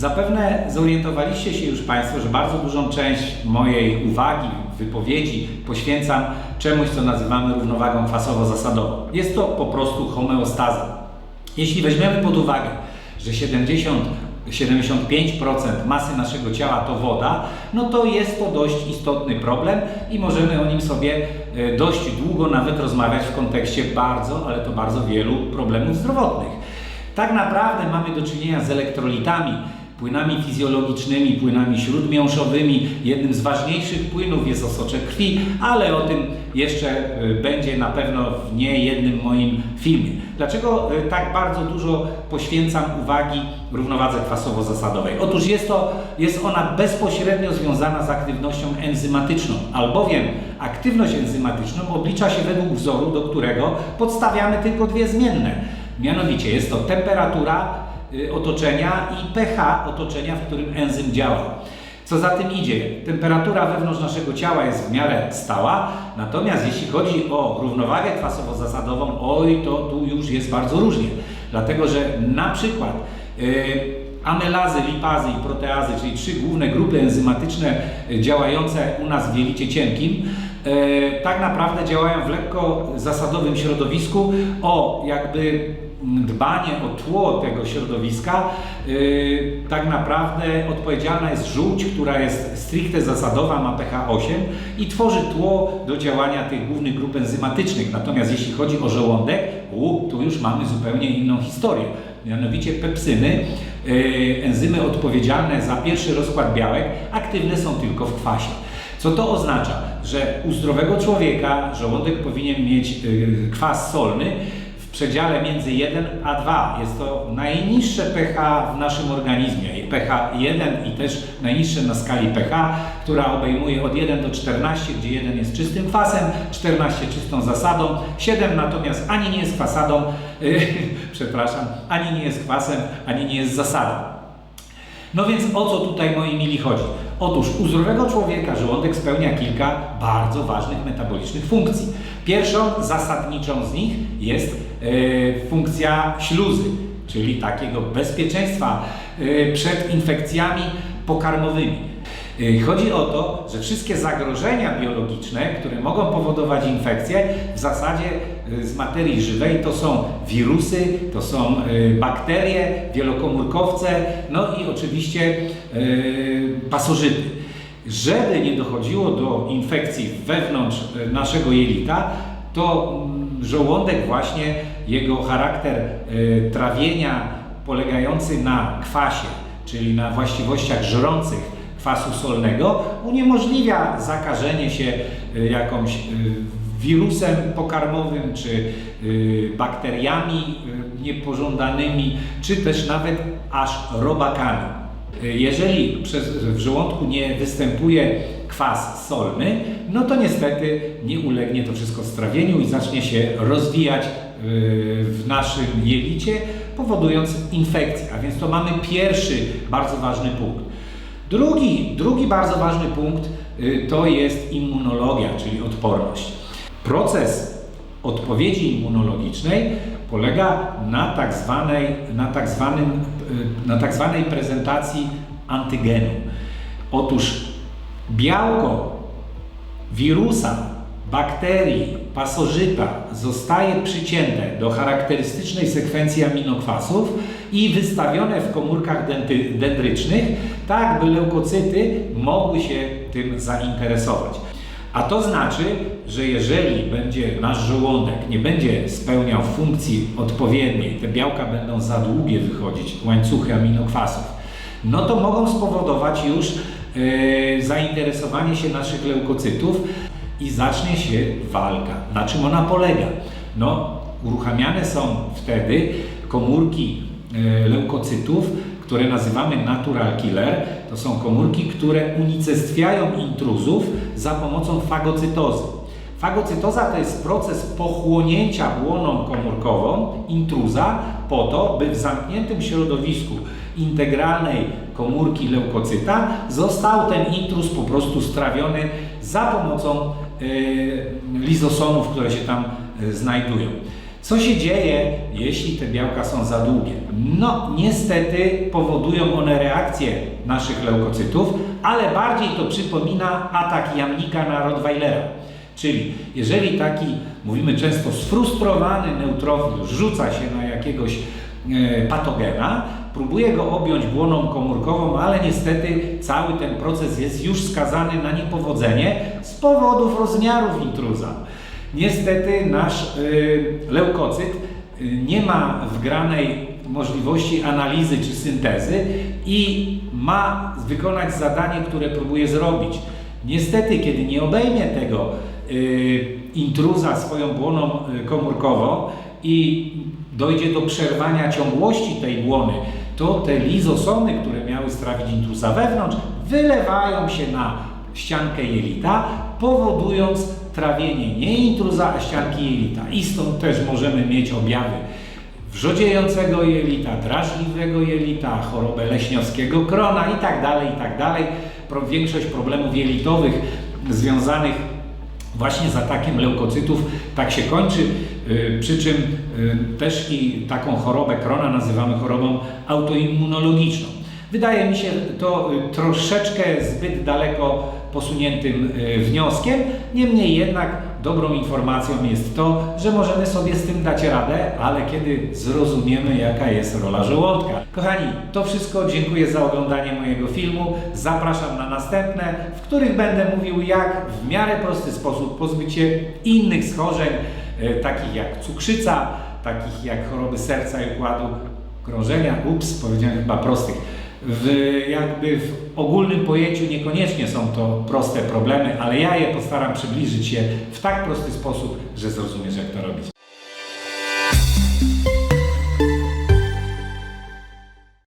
Zapewne zorientowaliście się już Państwo, że bardzo dużą część mojej uwagi, wypowiedzi poświęcam czemuś, co nazywamy równowagą kwasowo-zasadową. Jest to po prostu homeostaza. Jeśli weźmiemy pod uwagę, że 70 75% masy naszego ciała to woda, no to jest to dość istotny problem i możemy o nim sobie e, dość długo nawet rozmawiać w kontekście bardzo, ale to bardzo wielu problemów zdrowotnych. Tak naprawdę mamy do czynienia z elektrolitami, płynami fizjologicznymi, płynami śródmiąższowymi. Jednym z ważniejszych płynów jest osoczek krwi, ale o tym jeszcze y, będzie na pewno w nie jednym moim filmie. Dlaczego y, tak bardzo dużo poświęcam uwagi równowadze kwasowo-zasadowej? Otóż jest, to, jest ona bezpośrednio związana z aktywnością enzymatyczną, albowiem aktywność enzymatyczną oblicza się według wzoru, do którego podstawiamy tylko dwie zmienne. Mianowicie jest to temperatura otoczenia i pH otoczenia, w którym enzym działa. Co za tym idzie, temperatura wewnątrz naszego ciała jest w miarę stała, natomiast jeśli chodzi o równowagę kwasowo-zasadową, oj, to tu już jest bardzo różnie. Dlatego, że na przykład yy, amylazy, lipazy i proteazy, czyli trzy główne grupy enzymatyczne y, działające u nas w jelicie cienkim, e, tak naprawdę działają w lekko zasadowym środowisku o jakby dbanie o tło tego środowiska, yy, tak naprawdę odpowiedzialna jest żółć, która jest stricte zasadowa, ma pH 8 i tworzy tło do działania tych głównych grup enzymatycznych. Natomiast jeśli chodzi o żołądek, u, tu już mamy zupełnie inną historię. Mianowicie pepsyny, yy, enzymy odpowiedzialne za pierwszy rozkład białek, aktywne są tylko w kwasie. Co to oznacza? Że u zdrowego człowieka żołądek powinien mieć yy, kwas solny, przedziale między 1 a 2. Jest to najniższe pH w naszym organizmie. I pH 1 i też najniższe na skali pH, która obejmuje od 1 do 14, gdzie 1 jest czystym kwasem, 14 czystą zasadą, 7 natomiast ani nie jest kwasadą, yy, przepraszam, ani nie jest kwasem, ani nie jest zasadą. No więc o co tutaj moi mili chodzi? Otóż u zdrowego człowieka żołądek spełnia kilka bardzo ważnych metabolicznych funkcji. Pierwszą zasadniczą z nich jest e, funkcja śluzy, czyli takiego bezpieczeństwa e, przed infekcjami pokarmowymi. E, Chodzi o to, że wszystkie zagrożenia biologiczne, które mogą powodować infekcje, w zasadzie z materii żywej to są wirusy, to są bakterie, wielokomórkowce, no i oczywiście pasożyty. Żeby nie dochodziło do infekcji wewnątrz e, naszego jelita, to mm, żołądek właśnie, jego charakter e, trawienia polegający na kwasie, czyli na właściwościach żrących kwasu solnego, uniemożliwia zakażenie się jakąś wirusem pokarmowym, czy bakteriami niepożądanymi, czy też nawet aż robakami. Jeżeli przez, w żołądku nie występuje kwas solny, no to niestety nie ulegnie to wszystko strawieniu i zacznie się rozwijać y, w naszym jelicie, powodując infekcję. A więc to mamy pierwszy bardzo ważny punkt. Drugi, drugi bardzo ważny punkt y, to jest immunologia, czyli odporność. Proces odpowiedzi immunologicznej polega na tak zwanej, na tak zwanym, y, na tak zwanej prezentacji antygenu. Otóż białko wirusa, bakterii, pasożyta zostaje przycięte do charakterystycznej sekwencji aminokwasów i wystawione w komórkach dendrycznych, tak by leukocyty mogły się tym zainteresować. A to znaczy, że jeżeli będzie nasz żołądek nie będzie spełniał funkcji odpowiedniej, te białka będą za długie wychodzić, łańcuchy aminokwasów, no to mogą spowodować już e, zainteresowanie się naszych leukocytów i zacznie się walka. Na czym ona polega? No, uruchamiane są wtedy komórki e, leukocytów, które nazywamy natural killer. To są komórki, które unicestwiają intruzów za pomocą fagocytozy. Fagocytoza to jest proces pochłonięcia błoną komórkową intruza po to, by w zamkniętym środowisku integralnej komórki leukocyta został ten intruz po prostu strawiony za pomocą e, lizosomów, które się tam e, znajdują. Co się dzieje, jeśli te białka są za długie? No, niestety powodują one reakcję naszych leukocytów, ale bardziej to przypomina atak jamnika na Rottweilera. Czyli jeżeli taki, mówimy często sfrustrowany neutrofil rzuca się na jakiegoś e, patogena, próbuje go objąć błoną komórkową, ale niestety cały ten proces jest już skazany na niepowodzenie z powodów rozmiarów intruza. Niestety nasz y, leukocyt y, nie ma wgranej możliwości analizy czy syntezy i ma wykonać zadanie, które próbuje zrobić. Niestety, kiedy nie obejmie tego intruza swoją błoną y, komórkową i dojdzie do przerwania ciągłości tej błony, to te lizosomy, które miały strawić intruza wewnątrz, wylewają się na ściankę jelita, powodując trawienie nie intruza, a ścianki jelita. I stąd też możemy mieć objawy wrzodziejącego jelita, drażliwego jelita, chorobę leśniowskiego krona i tak dalej, i tak Większość problemów jelitowych związanych właśnie z atakiem leukocytów tak się kończy, y, przy czym y, też i taką chorobę krona nazywamy chorobą autoimmunologiczną. Wydaje mi się to y, troszeczkę zbyt daleko posuniętym y, wnioskiem, niemniej jednak dobrą informacją jest to, że możemy sobie z tym dać radę, ale kiedy zrozumiemy jaka jest rola żołądka. Kochani, to wszystko. Dziękuję za oglądanie mojego filmu. Zapraszam na następne, w których będę mówił jak w miarę prosty sposób pozbyć się innych schorzeń, y, takich jak cukrzyca, takich jak choroby serca i układu krążenia, ups, powiedziałem chyba prostych. W, jakby w ogólnym pojęciu niekoniecznie są to proste problemy, ale ja je postaram przybliżyć się w tak prosty sposób, że zrozumiesz jak to robić.